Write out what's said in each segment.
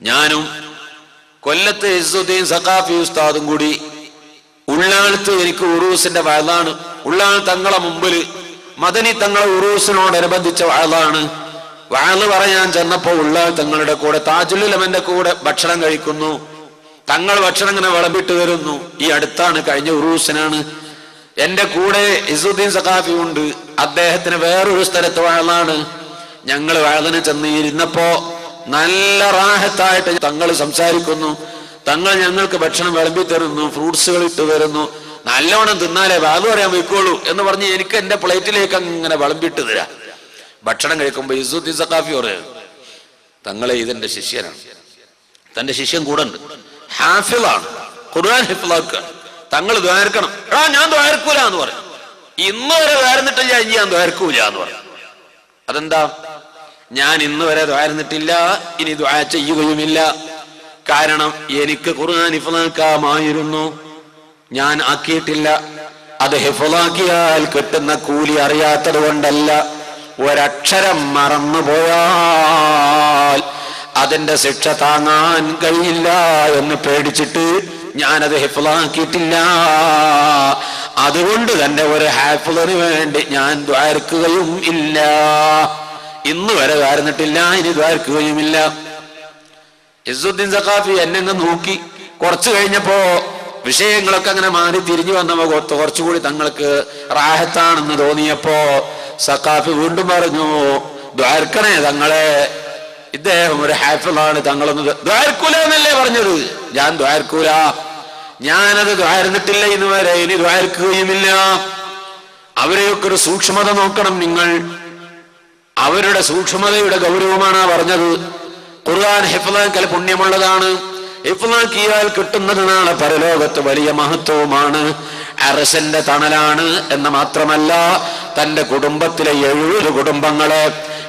ഞാനും കൊല്ലത്ത് ഇസുദ്ദീൻ സഖാഫി ഉസ്താദും കൂടി ഉള്ളാളത്ത് എനിക്ക് ഉറൂസിന്റെ വയലാണ്. ഉള്ളാൾ തങ്ങളെ മുമ്പിൽ മദനി തങ്ങളെ ഉറൂസിനോടനുബന്ധിച്ച വയലാണ്. വയൽ പറയാൻ ചെന്നപ്പോ ഉള്ളാൾ തങ്ങളുടെ കൂടെ താജുലുലമന്റെ കൂടെ ഭക്ഷണം കഴിക്കുന്നു. തങ്ങൾ ഭക്ഷണം ഇങ്ങനെ വിളമ്പിട്ട് വരുന്നു. ഈ അടുത്താണ് കഴിഞ്ഞ ഉറൂസിനാണ്. എന്റെ കൂടെ ഇസുദ്ദീൻ സഖാഫി ഉണ്ട്. അദ്ദേഹത്തിന് വേറൊരു സ്ഥലത്ത് വയലാണ്. ഞങ്ങൾ വയലിന് ചെന്ന് ഇരുന്നപ്പോ നല്ല റാഹത്തായിട്ട് തങ്ങൾ സംസാരിക്കുന്നു. തങ്ങൾ ഞങ്ങൾക്ക് ഭക്ഷണം വിളമ്പി തരുന്നു ഫ്രൂട്ട്സുകൾ ഇട്ട് തരുന്നു. നല്ലവണ്ണം തിന്നാലേ വാത് പറയാൻ വെക്കോളൂ എന്ന് പറഞ്ഞ് എനിക്ക് എന്റെ പ്ലേറ്റിലേക്ക് അങ്ങനെ വിളമ്പിട്ട് തരാ. ഭക്ഷണം കഴിക്കുമ്പോ ഇസുദ്ദീൻ സഖാഫി പറയും തങ്ങളെ ഇതെന്റെ ശിഷ്യനാണ്. തന്റെ ശിഷ്യൻ കൂടെ ഉണ്ട്. ഹാഫിളാണ്. ഖുർആൻ ഹിഫിളാക്കുക തങ്ങൾ ദ്വാരക്കണം. ആ ഞാൻ ദ്വാരക്കൂല എന്ന് പറയും. ഇന്ന് വരെ വേറെന്നിട്ട് ഇനി ഞാൻ ദ്വാരക്കൂല എന്ന് പറയും. അതെന്താ? ഞാൻ ഇന്ന് വരെ ദ്വാരന്നിട്ടില്ല ഇനി ദ്വാ ചെയ്യുകയുമില്ല. കാരണം എനിക്ക് ഖുർആൻ ഹിഫലാക്കാമായിരുന്നു ഞാൻ ആക്കിയിട്ടില്ല. അത് ഹിഫലാക്കിയാൽ കിട്ടുന്ന കൂലി അറിയാത്തത് കൊണ്ടല്ല. ഒരക്ഷരം മറന്നുപോയാൽ അതിന്റെ ശിക്ഷ താങ്ങാൻ കഴിയില്ല എന്ന് പേടിച്ചിട്ട് ഞാനത് ഹിഫലാക്കിയിട്ടില്ല അതുകൊണ്ട് തന്നെ ഒരു ഹാഫിളിന് വേണ്ടി ഞാൻ ദ്വാരക്കുകയും ഇല്ല. ഇന്ന് വരെ കാരണിട്ടില്ല ഇനി ദ്വാരക്കുകയുമില്ല ഇസുദ്ദീൻ സഖാഫി എന്നെങ്ങ് നോക്കി. കുറച്ചു കഴിഞ്ഞപ്പോ വിഷയങ്ങളൊക്കെ അങ്ങനെ മാറി തിരിഞ്ഞു വന്നപ്പോ കുറച്ചുകൂടി തങ്ങൾക്ക് റാഹത്താണെന്ന് തോന്നിയപ്പോ സഖാഫി വീണ്ടും പറഞ്ഞു ദ്വാരക്കണേ തങ്ങളെ. ഇദ്ദേഹം ഒരു ഹാഫിളാണ് തങ്ങളൊന്ന് ദ്വാരക്കൂല എന്നല്ലേ പറഞ്ഞത്? ഞാൻ ദ്വാരക്കൂല ഞാനത് ദ്വാരന്നിട്ടില്ല ഇന്ന് വരെ. ഇനി ദ്വാരക്കുകയുമില്ല അവരെയൊക്കെ ഒരു സൂക്ഷ്മത നോക്കണം നിങ്ങൾ. അവരുടെ സൂക്ഷ്മതയുടെ ഗൗരവമാണ് പറഞ്ഞത്. ഖുർആൻ ഹിഫ്ലാക്കൽ പുണ്യമുള്ളതാണ്. ഹിഫ്ലാക്കിയാൽ കിട്ടുന്നത് നാളെ പരലോകത്ത് വലിയ മഹത്വവുമാണ്. അറസന്റെ തണലാണ് എന്ന് മാത്രമല്ല തന്റെ കുടുംബത്തിലെ എഴുപത് കുടുംബങ്ങളെ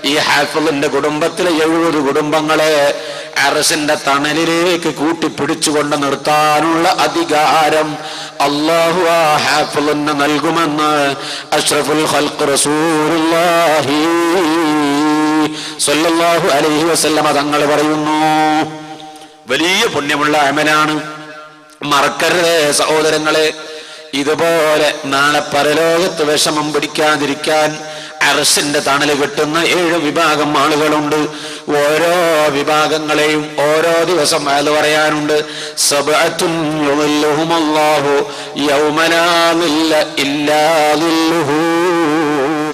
ഈ ഹാഫിളിന്റെ കുടുംബത്തിലെ എഴുപത് കുടുംബങ്ങളെ അറസിന്റെ തണലിലേക്ക് കൂട്ടിപ്പിടിച്ചുകൊണ്ട് നിർത്താനുള്ള അധികാരം അള്ളാഹു ആ ഹാഫിളിന് നൽകുമെന്ന് അഷ്റഫുൽ സല്ലല്ലാഹു അലൈഹി വസല്ലമ തങ്ങൾ പറയുന്നു. വലിയ പുണ്യമുള്ള അമലാണ്. മറക്കരുതേ സഹോദരങ്ങളെ. ഇതുപോലെ നാളെ പരലോകത്ത് വിഷമം പിടിക്കാതിരിക്കാൻ അറസിന്റെ തണൽ കിട്ടുന്ന ഏഴ് വിഭാഗം ആളുകളുണ്ട്. ഓരോ വിഭാഗങ്ങളെയും ഓരോ ദിവസം അത് പറയാനുണ്ട്.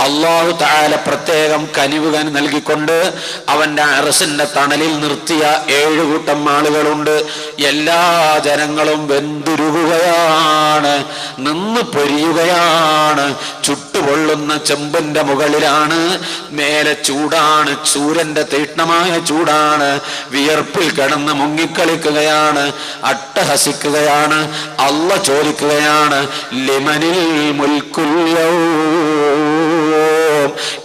അള്ളാഹു താല പ്രത്യേകം കനിവുകൻ നൽകിക്കൊണ്ട് അവന്റെ അറസിന്റെ തണലിൽ നിർത്തിയ ഏഴ് കൂട്ടം ആളുകളുണ്ട്. എല്ലാ ജനങ്ങളും വെന്തുരുകുകയാണ്. നിന്ന് പൊരിയുകയാണ്. ചുട്ടുപൊള്ളുന്ന ചെമ്പിന്റെ മുകളിലാണ്. മേലെ ചൂടാണ്. ചൂരന്റെ തീഷ്ണമായ ചൂടാണ്. വിയർപ്പിൽ കിടന്ന് മുങ്ങിക്കളിക്കുകയാണ്. അട്ടഹസിക്കുകയാണ്. അള്ള ചോദിക്കുകയാണ് ലിമനിൽ മുൽക്കുല്യവും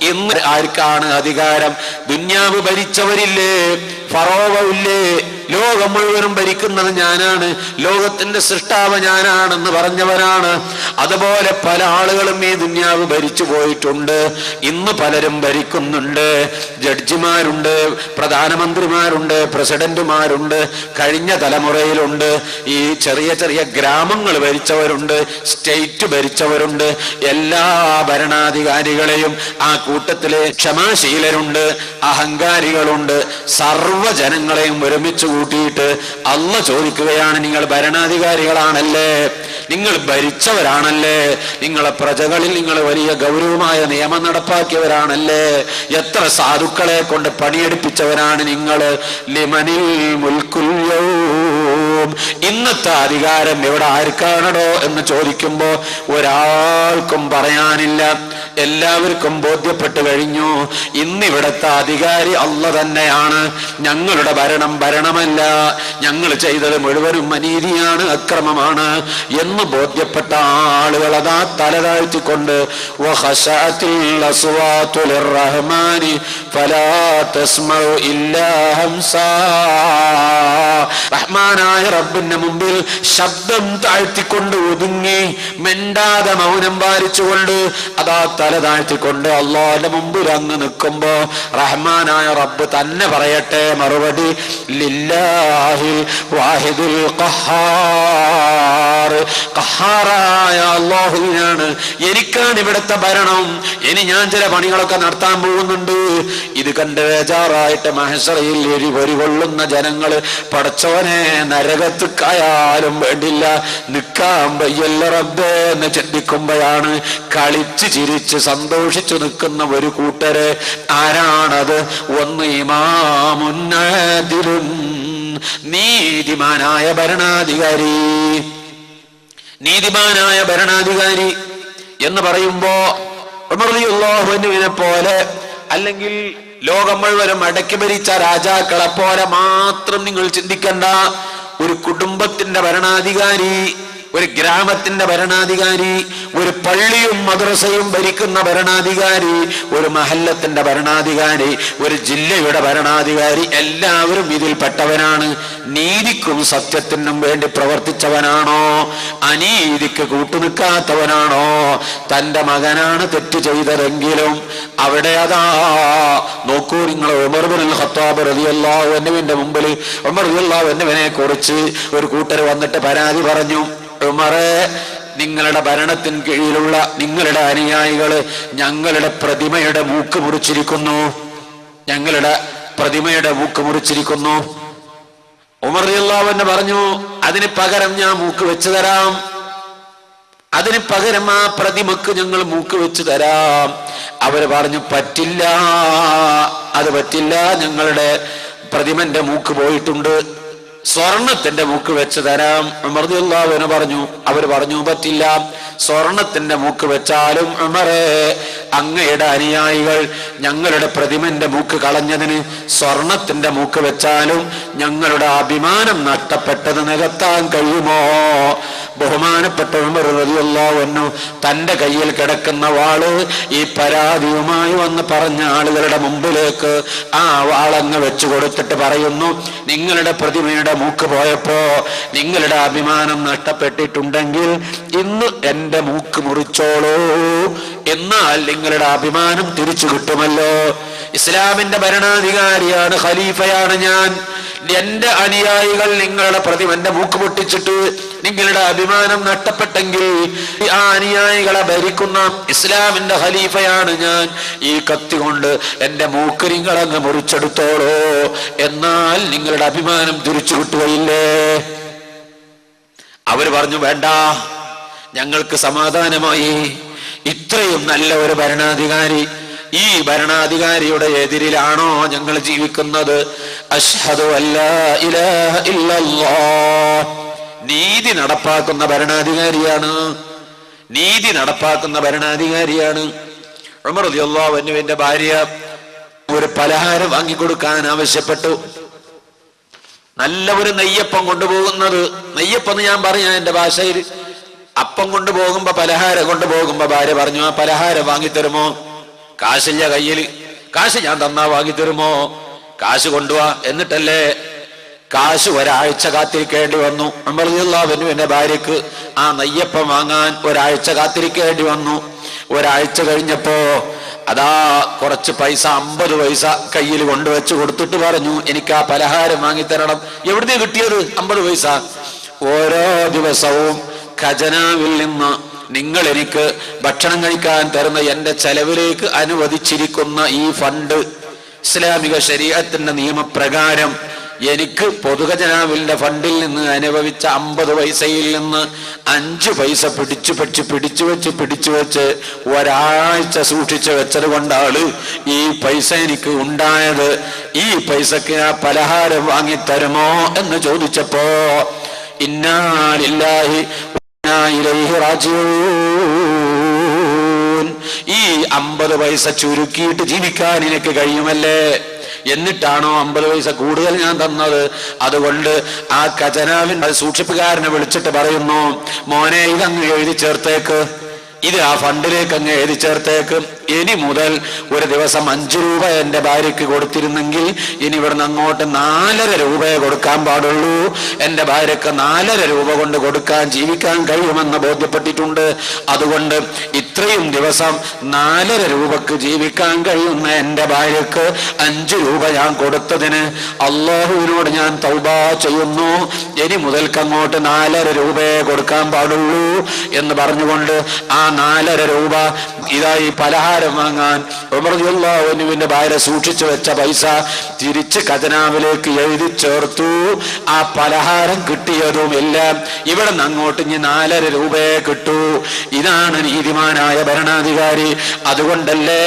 ഇന്ന് ആർക്കാണ് അധികാരം? ദുന്യാവ് ഭരിച്ചവരില്ലേ? ഫറോവ ഇല്ലേ? ലോകം മുഴുവനും ഭരിക്കുന്നത് ഞാനാണ്. ലോകത്തിന്റെ സൃഷ്ടാവ് ഞാനാണെന്ന് പറഞ്ഞവനാണ് അതുപോലെ പല ആളുകളും ഈ ദുന്യാവ് ഭരിച്ചു പോയിട്ടുണ്ട്. ഇന്ന് പലരും ഭരിക്കുന്നുണ്ട്. ജഡ്ജിമാരുണ്ട് പ്രധാനമന്ത്രിമാരുണ്ട് പ്രസിഡന്റുമാരുണ്ട് കഴിഞ്ഞ തലമുറയിലുണ്ട്. ഈ ചെറിയ ചെറിയ ഗ്രാമങ്ങൾ ഭരിച്ചവരുണ്ട് സ്റ്റേറ്റ് ഭരിച്ചവരുണ്ട്. എല്ലാ ഭരണാധികാരികളെയും ആ കൂട്ടത്തിലെ ക്ഷമാശീലരുണ്ട് അഹങ്കാരികളുണ്ട്. സർവജനങ്ങളെയും ഒരുമിച്ച് കൂട്ടിയിട്ട് അള്ള ചോദിക്കുകയാണ് നിങ്ങൾ ഭരണാധികാരികളാണല്ലേ? നിങ്ങൾ ഭരിച്ചവരാണല്ലേ? നിങ്ങളെ പ്രജകളിൽ നിങ്ങൾ വലിയ ഗൗരവമായ നിയമം നടപ്പാക്കിയവരാണല്ലേ? എത്ര സാധുക്കളെ കൊണ്ട് പണിയെടുപ്പിച്ചവരാണ് നിങ്ങൾ? ലിമനിൽ മുൽക്കുല്യവും ഇന്നത്തെ അധികാരം എവിടെ ആർക്കാണടോ എന്ന് ചോദിക്കുമ്പോ ഒരാൾക്കും പറയാനില്ല. എല്ലാവർക്കും ബോധ്യപ്പെട്ടു കഴിഞ്ഞു. ഇന്നിവിടത്തെ അധികാരി അല്ല തന്നെയാണ്. ഞങ്ങളുടെ ഭരണം ഭരണമല്ല. ഞങ്ങൾ ചെയ്തത് മുഴുവനും അനീതിയാണ് അക്രമമാണ് എന്ന് ബോധ്യപ്പെട്ട ആളുകൾ അതാ തല താഴ്ത്തിക്കൊണ്ട് ലിർറഹ്മാനി ഫലാ തസ്മഉ ഇല്ലാ ഹംസാ. റഹ്മാനായ റബ്ബിന്റെ മുമ്പിൽ ശബ്ദം താഴ്ത്തിക്കൊണ്ട് ഒതുങ്ങി മെണ്ടാതെ മൗനം പാലിച്ചുകൊണ്ട് അതാ തല താഴ്ത്തിക്കൊണ്ട് അള്ളാഹിന്റെ മുമ്പിൽ അങ്ങ് നിൽക്കുമ്പോ റഹ്മാനായ റബ്ബ് തന്നെ പറയട്ടെ മറുപടി ലില്ലാഹിൽ വാഹിദുൽ അള്ളാഹുവിനാണ് എനിക്കാണ് ഇവിടുത്തെ ഭരണം. ഇനി ഞാൻ ചില പണികളൊക്കെ നടത്താൻ പോകുന്നുണ്ട്. ഇത് കണ്ട് ബേജാറായിട്ട് മഹസറയിൽ എരി കൊള്ളുന്ന ജനങ്ങൾ പടച്ചവനെ നരകത്തുക്കായാലും വേണ്ടില്ല. നിൽക്കാൻ വയ്യല്ല റബ്ബേ എന്ന് ചിന്തിക്കുമ്പോഴാണ് കളിച്ച് ചിരിച്ച് സന്തോഷിച്ചു നിൽക്കുന്ന ഒരു കൂട്ടര്. ആരാണത്? ഒന്ന് ഇമാമുന്നതിലും നീതിമാനായ ഭരണാധികാരി. നീതിമാനായ ഭരണാധികാരി എന്ന് പറയുമ്പോ ഉമർദിയുള്ളാഹുവിനെ പോലെ അല്ലെങ്കിൽ ലോകം മുഴുവനും അടക്കി ഭരിച്ച രാജാക്കളെ പോലെ മാത്രം നിങ്ങൾ ചിന്തിക്കണ്ട. ഒരു കുടുംബത്തിന്റെ ഭരണാധികാരി ഒരു ഗ്രാമത്തിന്റെ ഭരണാധികാരി ഒരു പള്ളിയും മദ്രസയും ഭരിക്കുന്ന ഭരണാധികാരി ഒരു മഹല്ലത്തിന്റെ ഭരണാധികാരി ഒരു ജില്ലയുടെ ഭരണാധികാരി എല്ലാവരും ഇതിൽപ്പെട്ടവനാണ്. നീതിക്കും സത്യത്തിനും വേണ്ടി പ്രവർത്തിച്ചവനാണോ? അനീതിക്ക് കൂട്ടുനിൽക്കാത്തവനാണോ? തന്റെ മകനാണ് തെറ്റ് ചെയ്തതെങ്കിലും അവിടെ അതാ. നോക്കൂ നിങ്ങൾ ഉമർ ബിൻ ഖത്താബ് റളിയല്ലാഹു അൻഹുവിന്റെ മുമ്പിൽ ഉമർ റളിയല്ലാഹു എന്നിവനെ കുറിച്ച് ഒരു കൂട്ടർ വന്നിട്ട് പരാതി പറഞ്ഞു. ഉമറെ നിങ്ങളുടെ ഭരണത്തിൻ കീഴിലുള്ള നിങ്ങളുടെ അനുയായികൾ ഞങ്ങളുടെ പ്രതിമയുടെ മൂക്ക് മുറിച്ചിരിക്കുന്നു. ഞങ്ങളുടെ പ്രതിമയുടെ മൂക്ക് മുറിച്ചിരിക്കുന്നു. ഉമർ അള്ളാവെന്ന് പറഞ്ഞു അതിന് പകരം ഞാൻ മൂക്ക് വെച്ചു തരാം. അതിന് പകരം ആ പ്രതിമക്ക് ഞങ്ങൾ മൂക്ക് വെച്ചു തരാം. അവർ പറഞ്ഞു പറ്റില്ല. അത് പറ്റില്ല. ഞങ്ങളുടെ പ്രതിമന്റെ മൂക്ക് പോയിട്ടുണ്ട്. സ്വർണത്തിന്റെ മൂക്ക് വെച്ച് തരാം. ഉമർദിയുള്ളവന് പറഞ്ഞു അവർ പറഞ്ഞു പറ്റില്ല. സ്വർണത്തിന്റെ മൂക്ക് വെച്ചാലും അമറേ അങ്ങയുടെ അനുയായികൾ ഞങ്ങളുടെ പ്രതിമന്റെ മൂക്ക് കളഞ്ഞതിന് സ്വർണത്തിന്റെ മൂക്ക് വെച്ചാലും ഞങ്ങളുടെ അഭിമാനം നഷ്ടപ്പെട്ടത് നികത്താൻ കഴിയുമോ? ബഹുമാനപ്പെട്ട ഉമർ തന്റെ കയ്യിൽ കിടക്കുന്ന വാൾ ഈ പരാതിയുമായി വന്ന് പറഞ്ഞ ആളുകളുടെ മുമ്പിലേക്ക് ആ വാളങ്ങ് വെച്ചു കൊടുത്തിട്ട് പറയുന്നു നിങ്ങളുടെ പ്രതിമയുടെ മൂക്ക് പോയപ്പോ നിങ്ങളുടെ അഭിമാനം നഷ്ടപ്പെട്ടിട്ടുണ്ടെങ്കിൽ ഇന്ന് എന്റെ മൂക്ക് മുറിച്ചോളൂ. എന്നാൽ നിങ്ങളുടെ അഭിമാനം തിരിച്ചു കിട്ടുമല്ലോ. ഇസ്ലാമിന്റെ ഭരണാധികാരിയാണ് ഖലീഫയാണ് ഞാൻ. എന്റെ അനുയായികൾ നിങ്ങളുടെ പ്രതിമന്റെ മൂക്ക് പൊട്ടിച്ചിട്ട് നിങ്ങളുടെ അഭിമാനം നഷ്ടപ്പെട്ടെങ്കിൽ ആ അനുയായികളെ ഭരിക്കുന്ന ഇസ്ലാമിന്റെ ഖലീഫയാണ് ഞാൻ. ഈ കത്തി കൊണ്ട് എന്റെ മൂക്ക് നിങ്ങളങ്ങ് മുറിച്ചെടുത്തോളോ. എന്നാൽ നിങ്ങളുടെ അഭിമാനം തിരിച്ചു കിട്ടുകയില്ലേ? അവർ പറഞ്ഞു വേണ്ട ഞങ്ങൾക്ക് സമാധാനമായി ഇത്രയും നല്ല ഒരു ഭരണാധികാരി ഈ ഭരണാധികാരിയുടെ എതിരിലാണോ ഞങ്ങൾ ജീവിക്കുന്നത്? അഷ്ഹദു നീതി നടപ്പാക്കുന്ന ഭരണാധികാരിയാണ്. നീതി നടപ്പാക്കുന്ന ഭരണാധികാരിയാണ്. ഉമർ ഭാര്യ ഒരു പലഹാരം വാങ്ങിക്കൊടുക്കാൻ ആവശ്യപ്പെട്ടു. നല്ല ഒരു നെയ്യപ്പം കൊണ്ടുപോകുന്നത്. നെയ്യപ്പം എന്ന് ഞാൻ പറയാ എന്റെ ഭാഷയിൽ അപ്പം കൊണ്ടുപോകുമ്പോ പലഹാരം കൊണ്ടുപോകുമ്പോ ഭാര്യ പറഞ്ഞു ആ പലഹാരം വാങ്ങിത്തരുമോ? കാശില്ല കയ്യിൽ. കാശ് ഞാൻ തന്നാ വാങ്ങിത്തരുമോ? കാശ് കൊണ്ടുവാ. എന്നിട്ടല്ലേ കാശ് ഒരാഴ്ച കാത്തിരിക്കേണ്ടി വന്നു. അമ്പലിയുള്ളവനു എന്റെ ഭാര്യക്ക് ആ നെയ്യപ്പം വാങ്ങാൻ ഒരാഴ്ച കാത്തിരിക്കേണ്ടി വന്നു. ഒരാഴ്ച കഴിഞ്ഞപ്പോ അതാ കുറച്ച് പൈസ അമ്പത് പൈസ കയ്യിൽ കൊണ്ടുവച്ച് കൊടുത്തിട്ട് പറഞ്ഞു എനിക്ക് ആ പലഹാരം വാങ്ങിത്തരണം. എവിടുന്ന് കിട്ടിയത് അമ്പത് പൈസ? ഓരോ ദിവസവും ഖജനാവിൽ നിന്ന് നിങ്ങൾ എനിക്ക് ഭക്ഷണം കഴിക്കാൻ തരുന്ന എന്റെ ചെലവിലേക്ക് അനുവദിച്ചിരിക്കുന്ന ഈ ഫണ്ട് ഇസ്ലാമിക ശരീരത്തിന്റെ നിയമപ്രകാരം എനിക്ക് പൊതുഖജനാവിന്റെ ഫണ്ടിൽ നിന്ന് അനുഭവിച്ച അമ്പത് പൈസയിൽ നിന്ന് അഞ്ച് പൈസ പിടിച്ചു വെച്ച് പിടിച്ചു വെച്ച് പിടിച്ചു വെച്ച് ഒരാഴ്ച സൂക്ഷിച്ചു വെച്ചത് കൊണ്ടാണ് ഈ പൈസ എനിക്ക് ഉണ്ടായത്. ഈ പൈസക്ക് ആ പലഹാരം വാങ്ങി തരുമോ എന്ന് ചോദിച്ചപ്പോ ഇന്നാലില്ലാഹി ഈ അമ്പത് പൈസ ചുരുക്കിയിട്ട് ജീവിക്കാൻ എനിക്ക് കഴിയുമല്ലേ? എന്നിട്ടാണോ അമ്പത് പൈസ കൂടുതൽ ഞാൻ തന്നത്? അതുകൊണ്ട് ആ ഖജനാവിന്റെ സൂക്ഷിപ്പുകാരനെ വിളിച്ചിട്ട് പറയുന്നു മോനെ ഇതങ്ങ് എഴുതി ചേർത്തേക്ക്. ഇത് ആ ഫണ്ടിലേക്ക് അങ്ങ് എഴുതി ചേർത്തേക്ക്. ഇനി മുതൽ ഒരു ദിവസം അഞ്ചു രൂപ എന്റെ ഭാര്യയ്ക്ക് കൊടുത്തിരുന്നെങ്കിൽ ഇനി ഇവിടുന്ന് അങ്ങോട്ട് നാലര രൂപയെ കൊടുക്കാൻ പാടുള്ളൂ. എന്റെ ഭാര്യയ്ക്ക് നാലര രൂപ കൊണ്ട് കൊടുക്കാൻ ജീവിക്കാൻ കഴിയുമെന്ന് ബോധ്യപ്പെട്ടിട്ടുണ്ട്. അതുകൊണ്ട് ഇത്രയും ദിവസം നാലര രൂപക്ക് ജീവിക്കാൻ കഴിയുന്ന എന്റെ ഭാര്യക്ക് അഞ്ചു രൂപ ഞാൻ കൊടുത്തതിന് അള്ളാഹുവിനോട് ഞാൻ തൗബ ചെയ്യുന്നു. ഇനി മുതൽക്ക് അങ്ങോട്ട് നാലര രൂപയെ കൊടുക്കാൻ പാടുള്ളൂ എന്ന് പറഞ്ഞുകൊണ്ട് ആ നാലര രൂപ ഇതായി പലഹാരം വാങ്ങാൻ ഉമർജുല്ലാവിന്റെ ഭാര്യ സൂക്ഷിച്ചു വെച്ച പൈസ തിരിച്ച് ഖജനാവിലേക്ക് എഴുതി ചേർത്തു. ആ പലഹാരം കിട്ടിയതും എല്ലാം ഇവിടെ നിന്ന് അങ്ങോട്ട് ഇനി നാലര രൂപയെ കിട്ടൂ. ഇതാണ് നീതിമാനായ ഭരണാധികാരി. അതുകൊണ്ടല്ലേ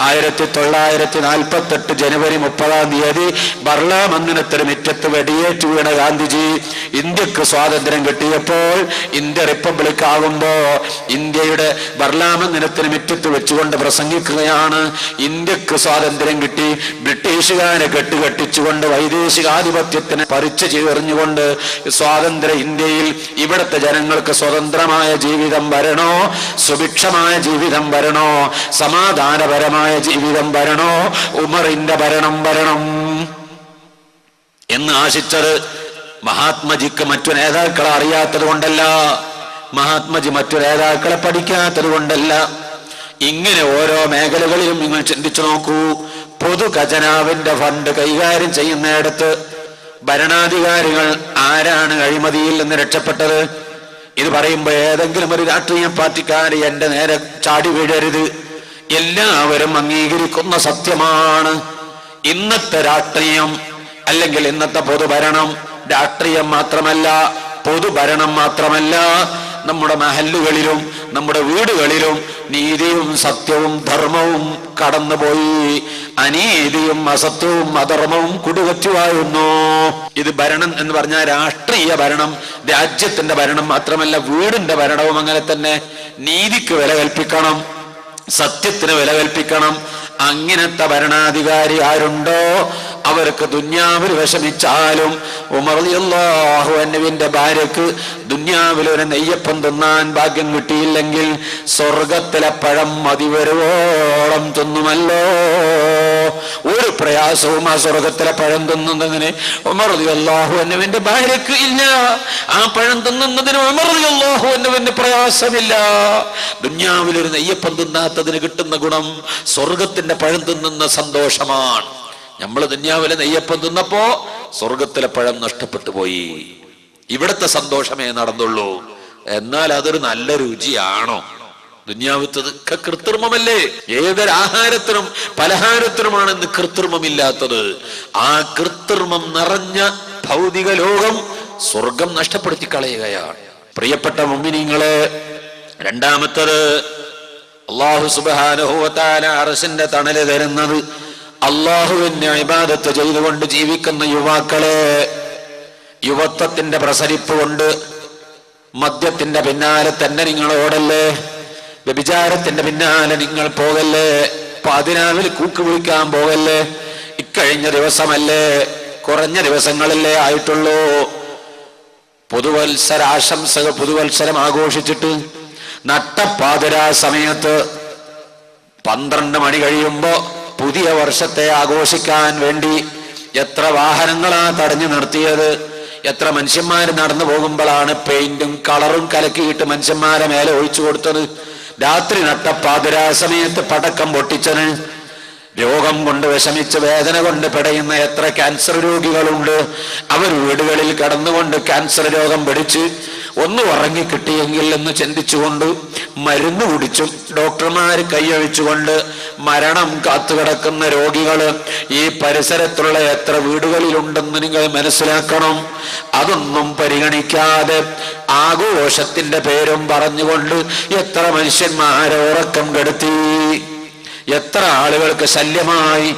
ആയിരത്തി തൊള്ളായിരത്തി നാൽപ്പത്തെട്ട് ജനുവരി മുപ്പതാം തീയതി ബർലാമന്ദിനത്തിന് മുറ്റത്ത് വെടിയേറ്റ് വീണ ഗാന്ധിജി ഇന്ത്യയ്ക്ക് സ്വാതന്ത്ര്യം കിട്ടിയപ്പോൾ ഇന്ത്യ റിപ്പബ്ലിക് ആകുമ്പോ ഇന്ത്യയുടെ ബർലാമന്ദിനത്തിന് മുറ്റത്ത് വെച്ചുകൊണ്ട് പ്രസംഗിക്കുകയാണ്. ഇന്ത്യയ്ക്ക് സ്വാതന്ത്ര്യം കിട്ടി. ബ്രിട്ടീഷുകാരെ കെട്ടുകെട്ടിച്ചുകൊണ്ട് വൈദേശികാധിപത്യത്തിന് പറിച്ചു ചേർന്നുകൊണ്ട് സ്വാതന്ത്ര്യ ഇന്ത്യയിൽ ഇവിടുത്തെ ജനങ്ങൾക്ക് സ്വതന്ത്രമായ ജീവിതം വരണോ? സുഭിക്ഷമായ ജീവിതം വരണോ? സമാധാനപരമായ ജീവിതം വരണോ? ഉമറിന്റെ ഭരണം വരണം. എന്ന് ആശിച്ചത് മഹാത്മജിക്ക് മറ്റു നേതാക്കളെ അറിയാത്തത് കൊണ്ടല്ല. മഹാത്മജി മറ്റു നേതാക്കളെ പഠിക്കാത്തത് കൊണ്ടല്ല. ഇങ്ങനെ ഓരോ മേഖലകളിലും നിങ്ങൾ ചിന്തിച്ചു നോക്കൂ. പൊതു ഖജനാവിന്റെ ഫണ്ട് കൈകാര്യം ചെയ്യുന്നിടത്ത് ഭരണാധികാരികൾ ആരാണ് അഴിമതിയിൽ നിന്ന് രക്ഷപ്പെട്ടത്? ഇത് പറയുമ്പോ ഏതെങ്കിലും ഒരു രാഷ്ട്രീയ പാർട്ടിക്കാർ എന്റെ നേരെ ചാടി വീഴരുത്. എല്ലാവരും അംഗീകരിക്കുന്ന സത്യമാണ്. ഇന്നത്തെ രാഷ്ട്രീയം അല്ലെങ്കിൽ ഇന്നത്തെ പൊതുഭരണം രാഷ്ട്രീയം മാത്രമല്ല പൊതുഭരണം മാത്രമല്ല നമ്മുടെ മഹല്ലുകളിലും നമ്മുടെ വീടുകളിലും നീതിയും സത്യവും ധർമ്മവും കടന്നുപോയി. അനീതിയും അസത്യവും അധർമ്മവും കുടുകറ്റുവായിരുന്നു ഇത് ഭരണം എന്ന് പറഞ്ഞാൽ രാഷ്ട്രീയ ഭരണം രാജ്യത്തിന്റെ ഭരണം മാത്രമല്ല വീടിന്റെ ഭരണവും അങ്ങനെ തന്നെ. നീതിക്ക് വില കൽപ്പിക്കണം സത്യത്തിന് വില കൽപ്പിക്കണം. അങ്ങനത്തെ ഭരണാധികാരി ആരുണ്ടോ? അവർക്ക് ദുന്യാവിൽ വിഷമിച്ചാലും ഉമർലിയല്ലാഹു അന്നുവിന്റെ ഭാര്യക്ക് ദുന്യാവിൽ ഒരു നെയ്യപ്പം തിന്നാൻ ഭാഗ്യം കിട്ടിയില്ലെങ്കിൽ സ്വർഗത്തിലെ പഴം മതിവരുവോളം തിന്നുമല്ലോ. ഒരു പ്രയാസവും ആ സ്വർഗത്തിലെ പഴം തിന്നുന്നതിന് ഉമർലിയല്ലാഹു അന്നുവിന്റെ ഭാര്യക്ക് ഇല്ല. ആ പഴം തിന്നുന്നതിന് ഉമർലിയല്ലാഹു അന്നുവിന്റെ പ്രയാസമില്ല. ദുന്യാവിൽ ഒരു നെയ്യപ്പം തിന്നാത്തതിന് കിട്ടുന്ന ഗുണം സ്വർഗത്തിന്റെ പഴം തിന്നുന്ന സന്തോഷമാണ്. നമ്മൾ ദുന്യാവിലെ നെയ്യപ്പം തിന്നപ്പോ സ്വർഗത്തിലെ പഴം നഷ്ടപ്പെട്ടു പോയി. ഇവിടത്തെ സന്തോഷമേ നടന്നുള്ളൂ. എന്നാൽ അതൊരു നല്ല രുചിയാണോ? ദുന്യാവിത്തത് കൃത്രിമമല്ലേ? ഏതൊരു പലഹാരത്തിനുമാണ് ഇന്ന് കൃത്രിമമില്ലാത്തത്. ആ കൃത്രിമം നിറഞ്ഞ ഭൗതിക ലോകം സ്വർഗം നഷ്ടപ്പെടുത്തി കളയുകയാണ്. പ്രിയപ്പെട്ട മമ്മിനിങ്ങൾ രണ്ടാമത്തത് അള്ളാഹു സുബാനുഭവത്താല അറസിന്റെ തണൽ തരുന്നത് അള്ളാഹുവിനെ ഇബാദത്ത് ചെയ്തുകൊണ്ട് ജീവിക്കുന്ന യുവാക്കളെ യുവത്വത്തിന്റെ പ്രസരിപ്പ് കൊണ്ട് മദ്യത്തിന്റെ പിന്നാലെ തന്നെ നിങ്ങൾ ഓടല്ലേ? വ്യഭിചാരത്തിന്റെ പിന്നാലെ നിങ്ങൾ പോകല്ലേ? പതിനാവിൽ കൂക്ക് വിളിക്കാൻ പോകല്ലേ? ഇക്കഴിഞ്ഞ ദിവസമല്ലേ? കുറഞ്ഞ ദിവസങ്ങളല്ലേ ആയിട്ടുള്ളൂ. പുതുവത്സര ആശംസകൾ പുതുവത്സരം ആഘോഷിച്ചിട്ട് നട്ടപ്പാതിരാ സമയത്ത് പന്ത്രണ്ട് മണി കഴിയുമ്പോ പുതിയ വർഷത്തെ ആഘോഷിക്കാൻ വേണ്ടി എത്ര വാഹനങ്ങളാ തടഞ്ഞു നിർത്തിയത്. എത്ര മനുഷ്യന്മാർ നടന്നു പോകുമ്പോഴാണ് പെയിന്റും കളറും കലക്കിയിട്ട് മനുഷ്യന്മാരെ മേലെ ഒഴിച്ചു കൊടുത്തത്. രാത്രി നട്ടപ്പാതിരാ സമയത്ത് പടക്കം പൊട്ടിച്ചത് രോഗം കൊണ്ട് വിഷമിച്ച് വേദന കൊണ്ട് പിടയുന്ന എത്ര ക്യാൻസർ രോഗികളുണ്ട്. അവർ വീടുകളിൽ കടന്നുകൊണ്ട് ക്യാൻസർ രോഗം പിടിച്ച് ഒന്ന് ഉറങ്ങിക്കിട്ടിയെങ്കിൽ എന്ന് ചിന്തിച്ചുകൊണ്ട് മരുന്ന് കുടിച്ചും ഡോക്ടർമാർ കൈയഴിച്ചുകൊണ്ട് മരണം കാത്തുകിടക്കുന്ന രോഗികൾ ഈ പരിസരത്തുള്ള എത്ര വീടുകളിലുണ്ടെന്ന് നിങ്ങൾ മനസ്സിലാക്കണം. അതൊന്നും പരിഗണിക്കാതെ ആഘോഷത്തിന്റെ പേരും പറഞ്ഞുകൊണ്ട് എത്ര മനുഷ്യന്മാരെ ഉറക്കം കെടുത്തി. എത്ര ആളുകൾക്ക് ശല്യമായി.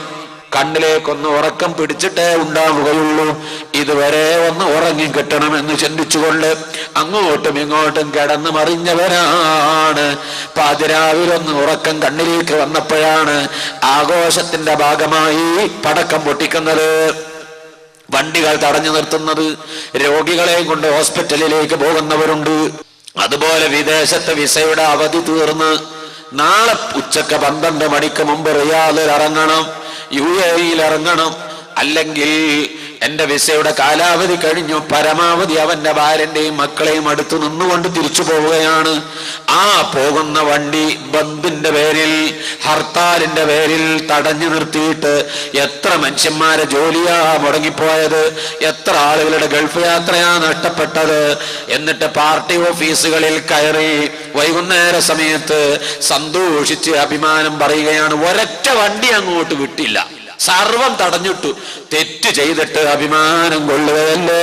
കണ്ണിലേക്കൊന്ന് ഉറക്കം പിടിച്ചിട്ടേ ഉണ്ടാവുകയുള്ളൂ. ഇതുവരെ ഒന്ന് ഉറങ്ങി കിട്ടണമെന്ന് ചിന്തിച്ചുകൊണ്ട് അങ്ങോട്ടും ഇങ്ങോട്ടും കിടന്ന് മറിഞ്ഞവരാണ്. പാതിരാവിലൊന്ന് ഉറക്കം കണ്ണിലേക്ക് വന്നപ്പോഴാണ് ആഘോഷത്തിന്റെ ഭാഗമായി പടക്കം പൊട്ടിക്കുന്നത്. വണ്ടികൾ തടഞ്ഞു നിർത്തുന്നത്. രോഗികളെയും കൊണ്ട് ഹോസ്പിറ്റലിലേക്ക് പോകുന്നവരുണ്ട്. അതുപോലെ വിദേശത്തെ വിസയുടെ അവധി തീർന്ന് നാളെ ഉച്ചയ്ക്ക് പന്ത്രണ്ട് മണിക്ക് മുമ്പ് റിയാദിൽ ഇറങ്ങണം. യു എ ഇറങ്ങണം. അല്ലെങ്കിൽ എന്റെ വിസയുടെ കാലാവധി കഴിഞ്ഞു. പരമാവധി അവന്റെ ഭാര്യന്റെയും മക്കളെയും അടുത്ത് നിന്നുകൊണ്ട് തിരിച്ചു പോവുകയാണ്. ആ പോകുന്ന വണ്ടി ബന്ദിന്റെ പേരിൽ ഹർത്താലിന്റെ പേരിൽ തടഞ്ഞു നിർത്തിയിട്ട് എത്ര മനുഷ്യന്മാരെ ജോലിയാ മുടങ്ങിപ്പോയത് എത്ര ആളുകളുടെ ഗൾഫ് യാത്രയാ നഷ്ടപ്പെട്ടത് എന്നിട്ട് പാർട്ടി ഓഫീസുകളിൽ കയറി വൈകുന്നേര സമയത്ത് സന്തോഷിച്ച് അഭിമാനം പറയുകയാണ്. ഒരൊറ്റ വണ്ടി അങ്ങോട്ട് വിട്ടില്ല. സർവം തടഞ്ഞിട്ടു. തെറ്റ് ചെയ്തിട്ട് അഭിമാനം കൊള്ളുകയല്ലേ?